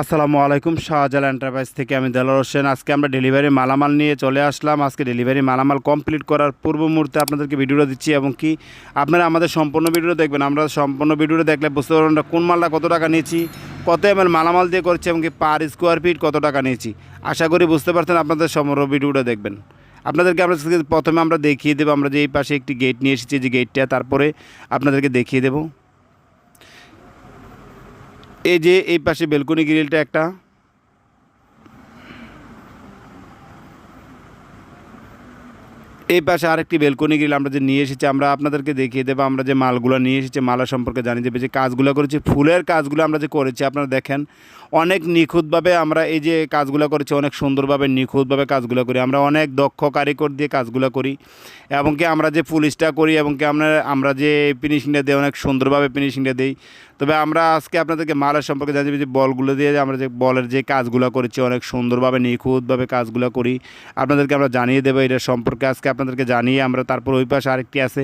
আসসালামু আলাইকুম, শাহজালাল এন্টারপ্রাইজ থেকে আমি দেলার হোসেন। আজকে আমরা ডেলিভারি মালামাল নিয়ে চলে আসলাম। আজকে ডেলিভারি মালামাল কমপ্লিট করার পূর্ব মুহূর্তে আপনাদেরকে ভিডিওটা দিচ্ছি এবং কি আপনারা আমাদের সম্পূর্ণ ভিডিওটা দেখবেন। আমরা সম্পূর্ণ ভিডিওটা দেখলে বুঝতে পারবেন কোন মালটা কত টাকা নিয়েছি, কত এম মালামাল দিয়ে করছি এবং কি পার স্কোয়ার ফিট কত টাকা নিয়েছি। আশা করি বুঝতে পারছেন আপনাদের সমগ্র ভিডিওটা দেখবেন। আপনাদেরকে আমরা প্রথমে আমরা দেখিয়ে দেবো, আমরা যে এই পাশে একটি গেট নিয়ে এসেছি, যে গেটটা তারপরে আপনাদেরকে দেখিয়ে দেবো। এই যে এই পাশে বেলকনি গ্রিলটা একটা। এই পাশে আরেকটি বেলকনি গ্রিল আমরা যে নিয়ে এসেছি, আমরা আপনাদেরকে দেখিয়ে দেবো, আমরা যে মালগুলো নিয়ে এসেছি, মালা সম্পর্কে জানিয়ে দেবে যে কাজগুলো করেছি, ফুলের কাজগুলো আমরা যে করেছি, আপনারা দেখেন, অনেক নিখুঁতভাবে আমরা এই যে কাজগুলো করেছি, অনেক সুন্দরভাবে নিখুঁতভাবে কাজগুলো করি, আমরা অনেক দক্ষ কারিগর দিয়ে কাজগুলো করি, এবং কি আমরা যে পুলিশটা করি, এবং কি আমরা আমরা যে ফিনিশিংটা দিই, অনেক সুন্দরভাবে ফিনিশিংটা দিই তবে আমরা আজকে আপনাদেরকে মালের সম্পর্কে জানি যে বলগুলো দিয়ে আমরা যে বলের যে কাজগুলো করেছি, অনেক সুন্দরভাবে, নিখুঁতভাবে কাজগুলো করি, আপনাদেরকে আমরা জানিয়ে দেবো এটা সম্পর্কে। আজকে আপনাদেরকে জানিয়ে আমরা তারপর ওই পাশে আরেকটি আছে।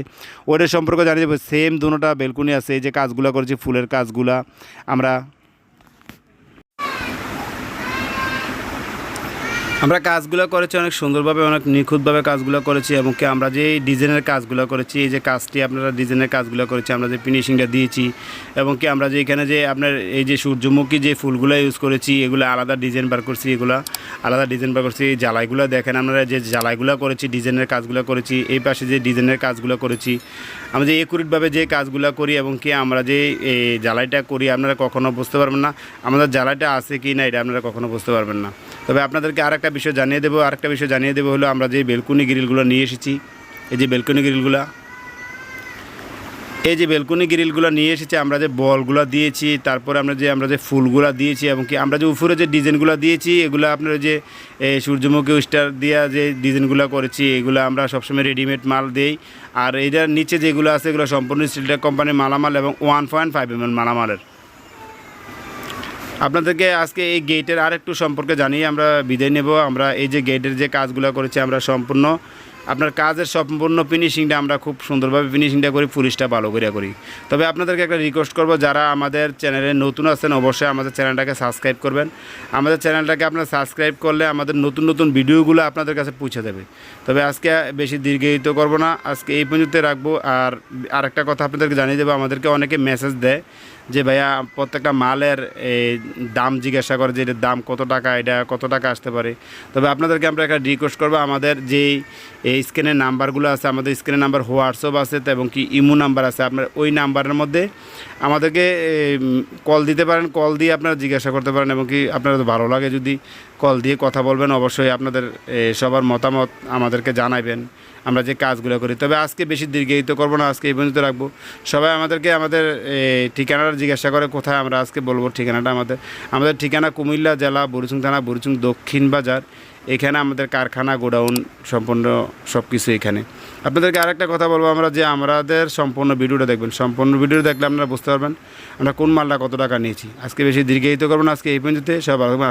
ওইটার সম্পর্কে জানিয়ে দেবো। সেম দুটা বেলকুনি আছে, এই যে কাজগুলো করেছি, ফুলের কাজগুলা আমরা আমরা কাজগুলো করেছি অনেক সুন্দরভাবে, অনেক নিখুঁতভাবে কাজগুলো করেছি এবং কি আমরা যে ডিজাইনের কাজগুলো করেছি, এই যে কাজটি আপনারা ডিজাইনের কাজগুলো করেছি, আমরা যে ফিনিশিংটা দিয়েছি এবং কি আমরা যে এখানে যে আপনার এই যে সূর্যমুখী যে ফুলগুলো ইউজ করেছি, এগুলো আলাদা ডিজাইন বার করছি, এগুলো আলাদা ডিজাইন বার করছি। এই জ্বালাইগুলো দেখেন আমরা যে জ্বালাইগুলো করেছি, ডিজাইনের কাজগুলো করেছি, এই পাশে যে ডিজাইনের কাজগুলো করেছি, আমরা যে একুরেটভাবে যে কাজগুলো করি এবং কি আমরা যে জ্বালাইটা করি, আপনারা কখনো বুঝতে পারবেন না। আমাদের জ্বালাইটা আছে কি না, এটা আপনারা কখনো বুঝতে পারবেন না। তবে আপনাদেরকে আরেকটা বিষয় জানিয়ে দেবো, আরেকটা বিষয় জানিয়ে দেবো হলো আমরা যে বেলকুনি গ্রিলগুলো নিয়ে এসেছি, এই যে বেলকুনি গ্রিলগুলো, এই যে বেলকুনি গ্রিলগুলো নিয়ে এসেছি, আমরা যে বলগুলো দিয়েছি, তারপরে আমরা যে আমরা যে ফুলগুলো দিয়েছি এবং কি আমরা যে উপরে যে ডিজাইনগুলো দিয়েছি, এগুলো আপনার যে সূর্যমুখী স্টার দিয়া যে ডিজাইনগুলো করেছি, এগুলো আমরা সবসময় রেডিমেড মাল দিই। আর এটার নিচে যেগুলো আছে, এগুলো সম্পূর্ণ স্টিলটেক কোম্পানির মালামাল এবং ওয়ান পয়েন্ট ফাইভ এম মালামালের। আপনাদেরকে আজকে এই গেটের আর একটু সম্পর্কে জানিয়ে আমরা বিদায় নেব। আমরা এই যে গেটের যে কাজগুলো করেছি, আমরা সম্পূর্ণ আপনার কাজের সম্পূর্ণ ফিনিশিংটা আমরা খুব সুন্দরভাবে ফিনিশিংটা করি, পুলিশটা ভালো করে করি। তবে আপনাদেরকে একটা রিকোয়েস্ট করব, যারা আমাদের চ্যানেলে নতুন আছেন, অবশ্যই আমাদের চ্যানেলটাকে সাবস্ক্রাইব করবেন। আমাদের চ্যানেলটাকে আপনারা সাবস্ক্রাইব করলে আমাদের নতুন নতুন ভিডিওগুলো আপনাদের কাছে পৌঁছে দেবে। তবে আজকে বেশি দীর্ঘায়িত করব না, আজকে এই পর্যন্ত রাখব। আর আরেকটা কথা আপনাদেরকে জানিয়ে দেবো, আমাদেরকে অনেকে মেসেজ দেয় যে, ভাইয়া, প্রত্যেকটা মালের দাম জিজ্ঞাসা করে যে, এটার দাম কত টাকা, এটা কত টাকা আসতে পারে? তবে আপনাদেরকে আমরা একটা রিকোয়েস্ট করব, আমাদের যেই, এই স্ক্রিনের নাম্বারগুলো আছে, আমাদের স্ক্রিনের নাম্বার হোয়াটসঅ্যাপ আছে এবং কি ইমো নাম্বার আছে। আপনার ওই নাম্বারের মধ্যে আমাদেরকে কল দিতে পারেন। কল দিয়ে আপনারা জিজ্ঞাসা করতে পারেন, এবং কি আপনারা ভালো লাগে যদি কল দিয়ে কথা বলবেন, অবশ্যই আপনাদের সবার মতামত আমাদেরকে জানাবেন আমরা যে কাজগুলো করি। তবে আজকে বেশি দীর্ঘায়িত করব না, আজকে এই পর্যন্ত রাখব। সবাই আমাদেরকে আমাদের ঠিকানাটা জিজ্ঞাসা করে কোথায় আমরা আজকে বলব ঠিকানাটা আমাদের। আমাদের ঠিকানা কুমিল্লা জেলা বুরুচুং থানা বুরুচুং দক্ষিণ বাজার। এখানে আমাদের কারখানা, গোডাউন সম্পূর্ণ সব কিছু এখানে। আপনাদেরকে আরেকটা কথা বলব আমরা যে আমাদের সম্পূর্ণ ভিডিওটা দেখবেন। সম্পূর্ণ ভিডিও দেখলে আপনারা বুঝতে পারবেন আমরা কোন মালটা কত টাকা নিয়েছি। আজকে বেশি দীর্ঘায়িত করব না, আজকে এই পর্যন্ত সব আসসালাম